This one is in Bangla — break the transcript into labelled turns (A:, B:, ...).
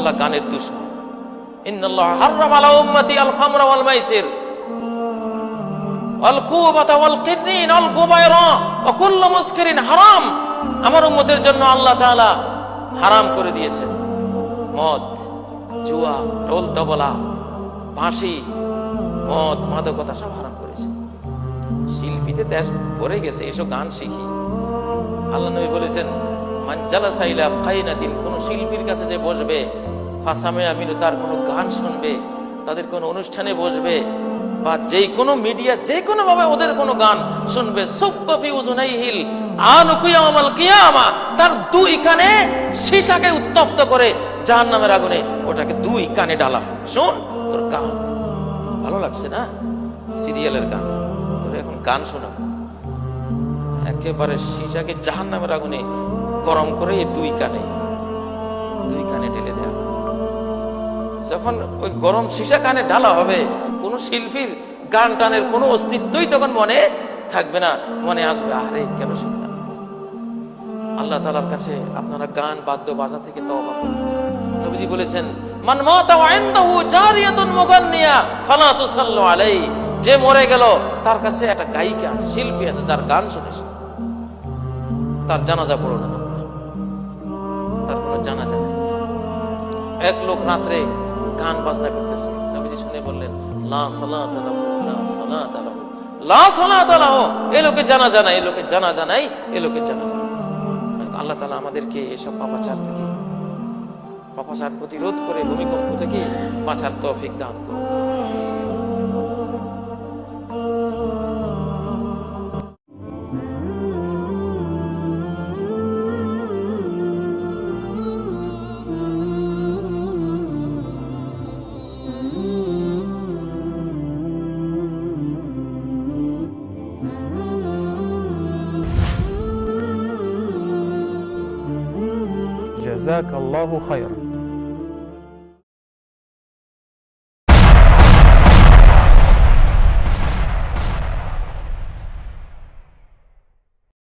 A: আল্লাহ গানের দুশ্মন। আমার জন্য আল্লাহ হারাম করে দিয়েছেন। মদ, জুয়া, ঢোল তবলা মদ, মাদকতা সব হারাম শিল্পীতে দেশ ভরে গেছে, এসব গান শিখি। আল্লাহ নবী বলেছেন মানজালা সাইলা কাইনাতিন, কোন শিল্পীর কাছে যে বসবে, ফাসামে আমিনু তার কোনো গান শুনবে, তাদের কোনো অনুষ্ঠানে বসবে, বা যেই কোনো মিডিয়া যে কোনো ভাবে ওদের কোনো গান শুনবে সুব্বফি উজুনাই হিল আনুকুয়ামাল কিয়ামা, তার দুই কানে সীসাকে উত্তপ্ত করে জাহান্নামের আগুনে ওটাকে দুই কানে ডালা হবে। শোন, তোর গান ভালো লাগছে না? সিরিয়ালের গান, তোর এখন গান শোনাবো। একেবারে সীসাকে জাহান নামের আগুনে গরম করে এই দুই কানে দুই কানে ঢেলে দেওয়া হবে। যখন ওই গরম সীসা কানে ঢালা হবে, কোনো শিল্পীর গান টানের কোনো অস্তিত্বই তখন মনে থাকবে না, মনে আসবে, আরে, কেন শুনলাম? আল্লাহ তালার কাছে আপনারা গান, বাদ্য বাজা থেকে তওবা করুন। নবীজি বলেছেন যে মরে গেল, তার কাছে একটা গায়িকা আছে, শিল্পী আছে, যার গান শুনিস তার জানাজা পড়ো না এক লোক রাত্রে গান বাজনা করতেছে। নবীজি শুনে বললেন, লা সালাত লাহু লা সালাত লাহু লা সালাত লাহু এই লোকে জানা জানা এই লোকে জানা জানাই এই লোকে জানা জানা আল্লাহ তালা আমাদেরকে এসব পাপাচার থেকে, পাপাচার প্রতিরোধ করে ভূমিকম্প থেকে পাচার তৌফিক দান করুন।
B: جزاك الله خيرا.